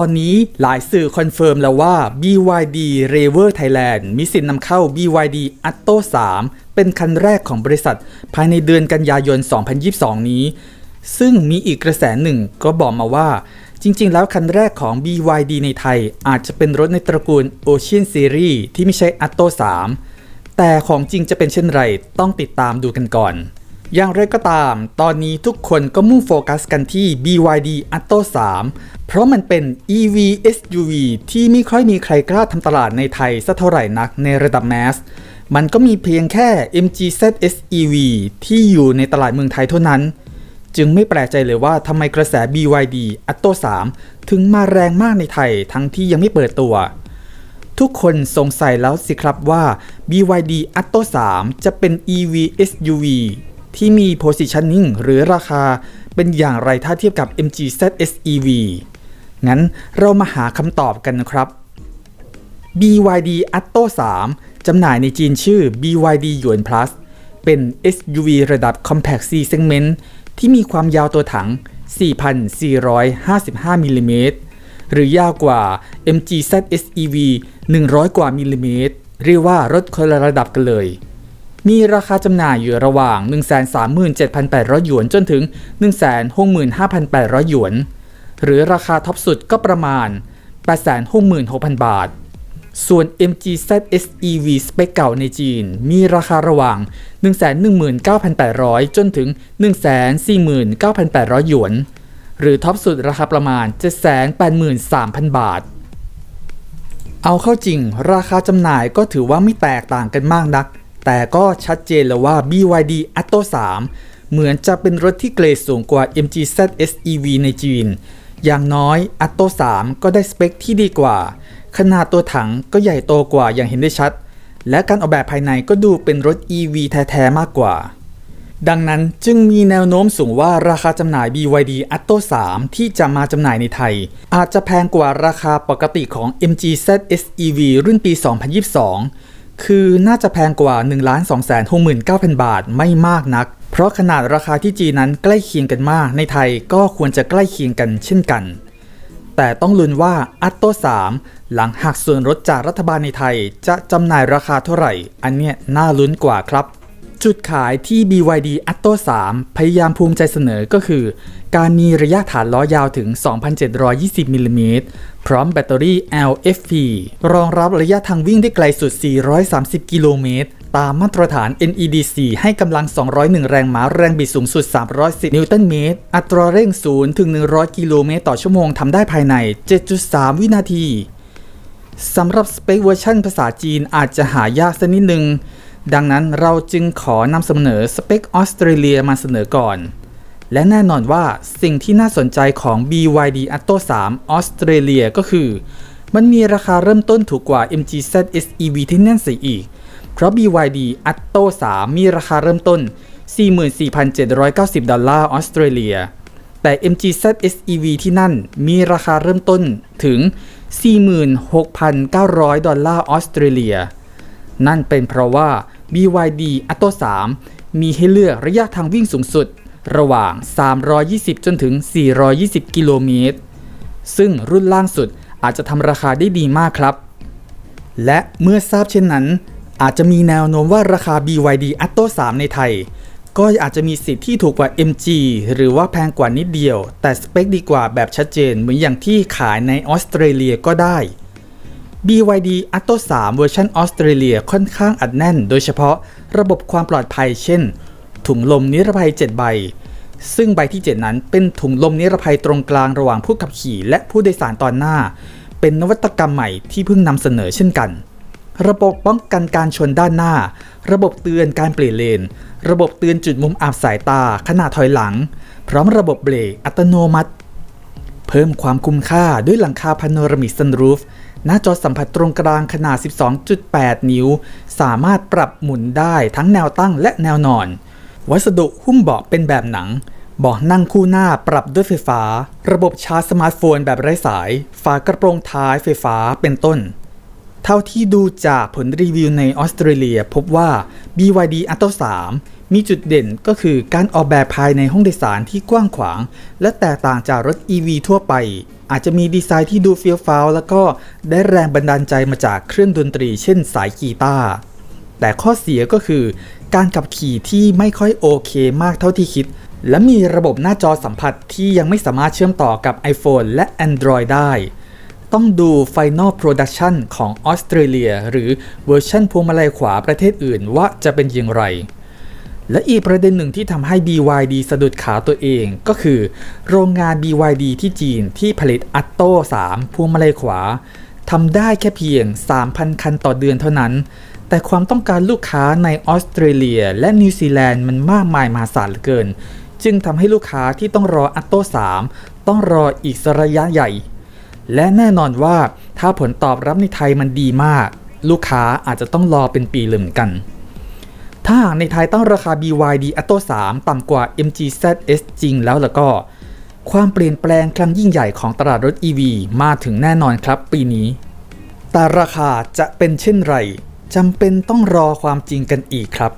ตอนนี้หลายสื่อคอนเฟิร์มแล้วว่า BYD r a v e r Thailand มีสิทธิ์นำเข้า BYD Atto 3 เป็นคันแรกของบริษัท ภายในเดือนกันยายน 2022 นี้ ซึ่งมีอีกกระแสหนึ่งก็บอกมาว่า จริงๆ แล้วคันแรกของ BYD ในไทย อาจจะเป็นรถในตระกูล Ocean Series ที่ไม่ใช่ Atto 3 แต่ของจริงจะเป็นเช่นไรต้องติดตามดูกันก่อน อย่างไรก็ตาม ตอนนี้ทุกคนก็มุ่งโฟกัสกันที่ BYD Atto 3 เพราะมันเป็น EV SUV ที่ไม่ค่อยมีใครกล้าทำตลาดในไทยสักเท่าไหร่นักในระดับแมส มันก็มีเพียงแค่ MG ZS EV ที่อยู่ในตลาดเมืองไทยเท่านั้น จึงไม่แปลกใจเลยว่าทำไมกระแส BYD Atto 3 ถึงมาแรงมากในไทยทั้งที่ยังไม่เปิดตัวทุกคนสงสัยแล้วสิครับว่า BYD Atto 3 จะเป็น EV SUV ที่มี positioning หรือราคาเป็นอย่างไรถ้าเทียบกับ MG ZS EV งั้นเรามาหาคำตอบกันนะครับ BYD Atto 3 จำหน่ายในจีนชื่อ BYD Yuan Plus เป็น SUV ระดับ Compact C Segment ที่มีความยาวตัวถัง 4,455 มิลลิเมตร หรือยาวกว่า MG ZS EV 100 กว่ามิลลิเมตร เรียกว่ารถคนละระดับกันเลย มีราคาจำหน่ายอยู่ระหว่าง 137,800 หยวนจนถึง 165,800 หยวน หรือราคาท็อปสุดก็ประมาณ 866,000 บาท ส่วน MG ZS EV สเปคเก่าในจีน มีราคาระหว่าง 119,800 จนถึง 149,800 หยวน หรือท็อปสุดราคาประมาณ 783,000 บาทเอาเข้าจริง ราคาจำหน่ายก็ถือว่าไม่แตกต่างกันมากนัก แต่ก็ชัดเจนแล้วว่า BYD Atto 3 เหมือนจะเป็นรถที่เกรดสูงกว่า MG ZS EV ในจีน อย่างน้อย Atto 3 ก็ได้สเปคที่ดีกว่า ขนาดตัวถังก็ใหญ่โตกว่าอย่างเห็นได้ชัด และการออกแบบภายในก็ดูเป็นรถ EV แท้ๆมากกว่า ดังนั้นจึงมีแนวโน้มสูงว่าราคาจำหน่าย BYD Atto 3 ที่จะมาจำหน่ายในไทย อาจจะแพงกว่าราคาปกติของ MG ZS EV รุ่นปี 2022 คือน่าจะแพงกว่า 1 2 6 9 0 0 0 บาทไม่มากนัก เพราะขนาดราคาที่จีนนั้นใกล้เคียงกันมาก ในไทยก็ควรจะใกล้เคียงกันเช่นกัน แต่ต้องลุ้นว่าอัตโต3หลังหักส่วนลดจากรัฐบาลในไทย จะจำหน่ายราคาเท่าไหร่ อันเนี้ยน่าลุ้นกว่าครับ จุดขายที่ BYD Atto 3 พยายามภูมิใจเสนอก็คือ การมีระยะฐานล้อยาวถึง 2,720 มิลลิเมตร พร้อมแบตเตอรี่ LFP รองรับระยะทางวิ่งได้ไกลสุด 430 กิโลเมตร ตามมาตรฐาน NEDC ให้กำลัง 201 แรงม้าแรงบิดสูงสุด 310 นิวตันเมตร อัตราเร่ง 0 ถึง 100 กิโลเมตรต่อชั่วโมงทำได้ภายใน 7.3 วินาทีสำหรับสเปคเวอร์ชันภาษาจีนอาจจะหายากสักนิดนึง ดังนั้นเราจึงขอนำเสนอสเปคออสเตรเลียมาเสนอก่อน และแน่นอนว่าสิ่งที่น่าสนใจของ BYD Atto 3 ออสเตรเลียก็คือ มันมีราคาเริ่มต้นถูกกว่า MG ZS EV ที่แน่นเสียอีก เพราะ BYD Atto 3 มีราคาเริ่มต้น 44,790 ดอลลาร์ออสเตรเลีย แต่ MG ZS EV ที่นั่นมีราคาเริ่มต้นถึง 46,900 ดอลลาร์ออสเตรเลีย นั่นเป็นเพราะว่า BYD Atto 3 มีให้เลือกระยะทางวิ่งสูงสุด ระหว่าง 320 จนถึง 420 กิโลเมตร ซึ่งรุ่นล่างสุดอาจจะทำราคาได้ดีมากครับ และเมื่อทราบเช่นนั้น อาจจะมีแนวโน้มว่าราคา BYD Atto 3 ในไทย ก็อาจจะมีสิทธิ์ที่ถูกกว่า MG หรือว่าแพงกว่านิดเดียว แต่สเปคดีกว่าแบบชัดเจนเหมือนอย่างที่ขายในออสเตรเลียก็ได้ BYD Atto 3 เวอร์ชันออสเตรเลียค่อนข้างอัดแน่น โดยเฉพาะระบบความปลอดภัย เช่น ถุงลมนิรภัย 7 ใบ ซึ่งใบที่ 7 นั้นเป็นถุงลมนิรภัยตรงกลางระหว่างผู้ขับขี่และผู้โดยสารตอนหน้า เป็นนวัตกรรมใหม่ที่เพิ่งนำเสนอเช่นกัน ระบบป้องกันการชนด้านหน้า ระบบเตือนการเปลี่ยนเลน ระบบเตือนจุดมุมอับสายตาขณะถอยหลัง พร้อมระบบเบรกอัตโนมัติ เพิ่มความคุ้มค่าด้วยหลังคาพาโนรามิกซันรูฟ หน้าจอสัมผัสตรงกลางขนาด 12.8 นิ้ว สามารถปรับหมุนได้ทั้งแนวตั้งและแนวนอน วัสดุหุ้มเบาะเป็นแบบหนังเบาะนั่งคู่หน้าปรับด้วยไฟฟ้า ระบบชาร์จสมาร์ทโฟนแบบไร้สาย ฝากระโปรงท้ายไฟฟ้าเป็นต้น เท่าที่ดูจากผลรีวิวในออสเตรเลียพบว่า BYD Atto 3 มีจุดเด่นก็คือการออกแบบภายในห้องโดยสารที่กว้างขวาง และแตกต่างจากรถ EV ทั่วไป อาจจะมีดีไซน์ที่ดูเฟี้ยวฟ้าวแล้วก็ได้แรงบันดาลใจมาจากเครื่องดนตรีเช่นสายกีตาร์แต่ข้อเสียก็คือ การขับขี่ที่ไม่ค่อยโอเคมากเท่าที่คิด และมีระบบหน้าจอสัมผัสที่ยังไม่สามารถเชื่อมต่อกับ iPhone และ Android ได้ ต้องดู Final Production ของออสเตรเลีย หรือเวอร์ชันพวงมาลัยขวาประเทศอื่นว่าจะเป็นอย่างไร และอีกประเด็นหนึ่งที่ทำให้ BYD สะดุดขาตัวเอง ก็คือ โรงงาน BYD ที่จีนที่ผลิต Atto 3พวงมาลัยขวาทำได้แค่เพียง 3,000 คันต่อเดือนเท่านั้น แต่ความต้องการลูกค้าในออสเตรเลียและนิวซีแลนด์มันมากมายมหาศาลเหลือเกิน จึงทำให้ลูกค้าที่ต้องรอ Atto 3ต้องรออีกสกระยะใหญ่ และแน่นอนว่าถ้าผลตอบรับในไทยมันดีมาก ลูกค้าอาจจะต้องรอเป็นปีเลยเหมือนกัน ถ้าหากในไทยตั้งราคา BYD Atto 3 ต่ำกว่า MG ZS จริงแล้วแล้วก็ ความเปลี่ยนแปลงครั้งยิ่งใหญ่ของตลาดรถ EV มาถึงแน่นอนครับปีนี้ แต่ราคาจะเป็นเช่นไรจำเป็นต้องรอความจริงกันอีกครับ